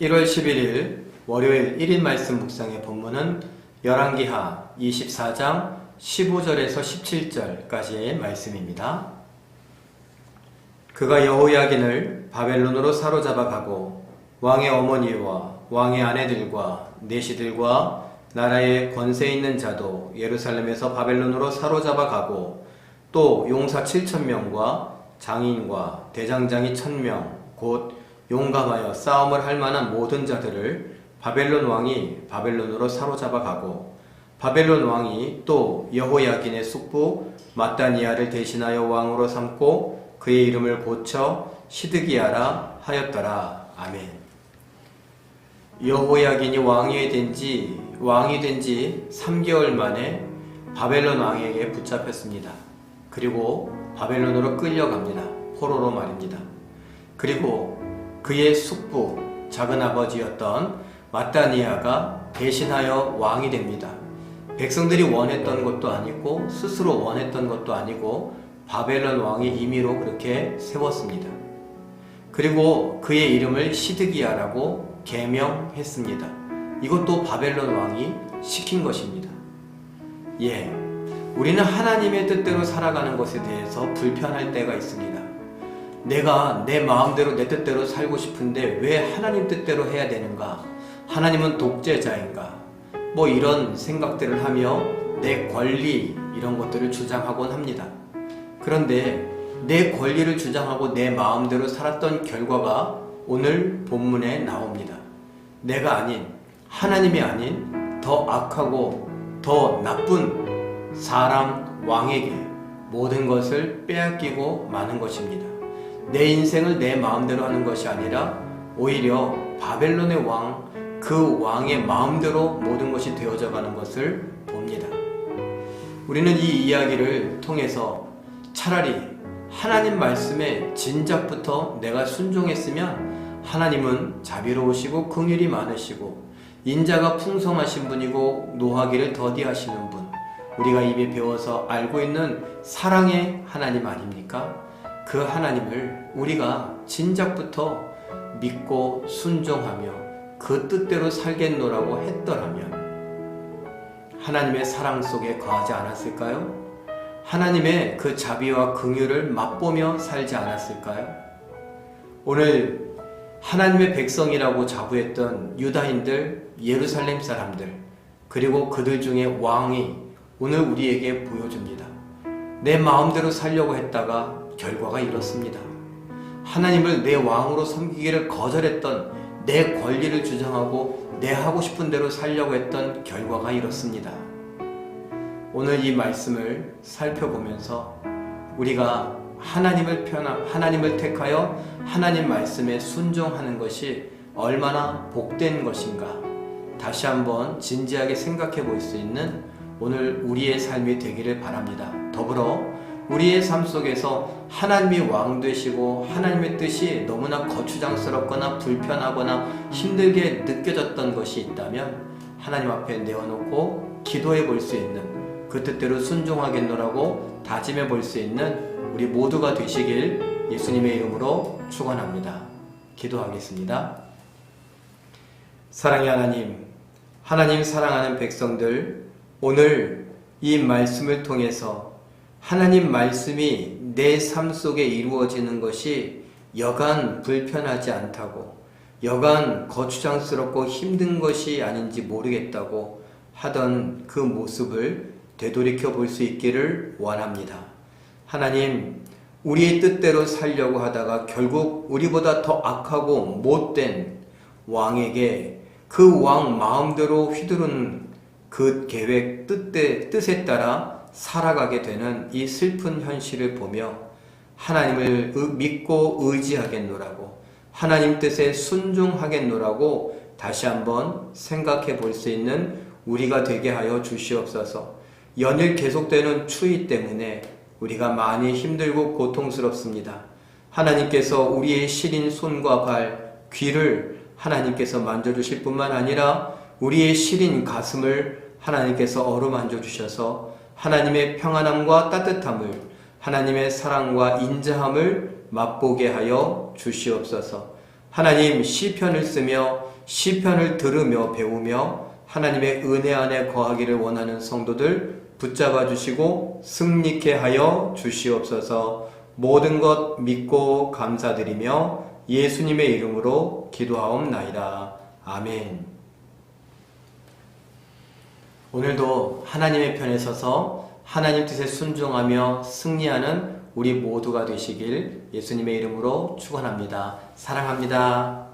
1월 11일 월요일 1인 말씀 묵상의 본문은 열왕기하 24장 15절에서 17절까지의 말씀입니다. 그가 여호야긴을 바벨론으로 사로잡아 가고 왕의 어머니와 왕의 아내들과 내시들과 나라의 권세 있는 자도 예루살렘에서 바벨론으로 사로잡아 가고 또 용사 7천 명과 장인과 대장장이 1000명 곧 용감하여 싸움을 할 만한 모든 자들을 바벨론 왕이 바벨론으로 사로잡아 가고 바벨론 왕이 또 여호야긴의 숙부 마따니아를 대신하여 왕으로 삼고 그의 이름을 고쳐 시드기야라 하였더라. 아멘. 여호야긴이 왕이 된지 왕이 된 지 3개월 만에 바벨론 왕에게 붙잡혔습니다. 그리고 바벨론으로 끌려갑니다. 포로로 말입니다. 그리고 그의 숙부 작은 아버지였던 마따니아가 대신하여 왕이 됩니다. 백성들이 원했던 것도 아니고 스스로 원했던 것도 아니고 바벨론 왕이 임의로 그렇게 세웠습니다. 그리고 그의 이름을 시드기야라고 개명했습니다. 이것도 바벨론 왕이 시킨 것입니다. 예. 우리는 하나님의 뜻대로 살아가는 것에 대해서 불편할 때가 있습니다. 내가 내 마음대로 내 뜻대로 살고 싶은데 왜 하나님 뜻대로 해야 되는가? 하나님은 독재자인가? 뭐 이런 생각들을 하며 내 권리 이런 것들을 주장하곤 합니다. 그런데 내 권리를 주장하고 내 마음대로 살았던 결과가 오늘 본문에 나옵니다. 내가 아닌 하나님이 아닌 더 악하고 더 나쁜 사람 왕에게 모든 것을 빼앗기고 마는 것입니다. 내 인생을 내 마음대로 하는 것이 아니라 오히려 바벨론의 왕, 그 왕의 마음대로 모든 것이 되어져 가는 것을 봅니다. 우리는 이 이야기를 통해서 차라리 하나님 말씀에 진작부터 내가 순종했으면 하나님은 자비로우시고 긍휼이 많으시고 인자가 풍성하신 분이고 노하기를 더디하시는 분 우리가 이미 배워서 알고 있는 사랑의 하나님 아닙니까? 그 하나님을 우리가 진작부터 믿고 순종하며 그 뜻대로 살겠노라고 했더라면 하나님의 사랑 속에 거하지 않았을까요? 하나님의 그 자비와 긍휼을 맛보며 살지 않았을까요? 오늘 하나님의 백성이라고 자부했던 유다인들, 예루살렘 사람들, 그리고 그들 중에 왕이 오늘 우리에게 보여줍니다. 내 마음대로 살려고 했다가 결과가 이렇습니다. 하나님을 내 왕으로 섬기기를 거절했던 내 권리를 주장하고 내 하고 싶은 대로 살려고 했던 결과가 이렇습니다. 오늘 이 말씀을 살펴보면서 우리가 하나님을 편하, 하나님을 택하여 하나님 말씀에 순종하는 것이 얼마나 복된 것인가 다시 한번 진지하게 생각해 볼 수 있는 오늘 우리의 삶이 되기를 바랍니다. 더불어 우리의 삶 속에서 하나님이 왕 되시고 하나님의 뜻이 너무나 거추장스럽거나 불편하거나 힘들게 느껴졌던 것이 있다면 하나님 앞에 내어놓고 기도해 볼 수 있는 그 뜻대로 순종하겠노라고 다짐해 볼 수 있는 우리 모두가 되시길 예수님의 이름으로 축원합니다. 기도하겠습니다. 사랑의 하나님, 하나님 사랑하는 백성들, 오늘 이 말씀을 통해서 하나님 말씀이 내 삶 속에 이루어지는 것이 여간 불편하지 않다고, 여간 거추장스럽고 힘든 것이 아닌지 모르겠다고 하던 그 모습을 되돌이켜 볼 수 있기를 원합니다. 하나님, 우리의 뜻대로 살려고 하다가 결국 우리보다 더 악하고 못된 왕에게 그 왕 마음대로 휘두른 그 계획 뜻에 따라 살아가게 되는 이 슬픈 현실을 보며 하나님을 믿고 의지하겠노라고 하나님 뜻에 순종하겠노라고 다시 한번 생각해 볼 수 있는 우리가 되게 하여 주시옵소서. 연일 계속되는 추위 때문에 우리가 많이 힘들고 고통스럽습니다. 하나님께서 우리의 시린 손과 발, 귀를 하나님께서 만져주실 뿐만 아니라 우리의 시린 가슴을 하나님께서 어루만져 주셔서 하나님의 평안함과 따뜻함을 하나님의 사랑과 인자함을 맛보게 하여 주시옵소서. 하나님 시편을 쓰며 시편을 들으며 배우며 하나님의 은혜 안에 거하기를 원하는 성도들 붙잡아 주시고 승리케 하여 주시옵소서 모든 것 믿고 감사드리며 예수님의 이름으로 기도하옵나이다. 아멘. 오늘도 하나님의 편에 서서 하나님 뜻에 순종하며 승리하는 우리 모두가 되시길 예수님의 이름으로 축원합니다. 사랑합니다.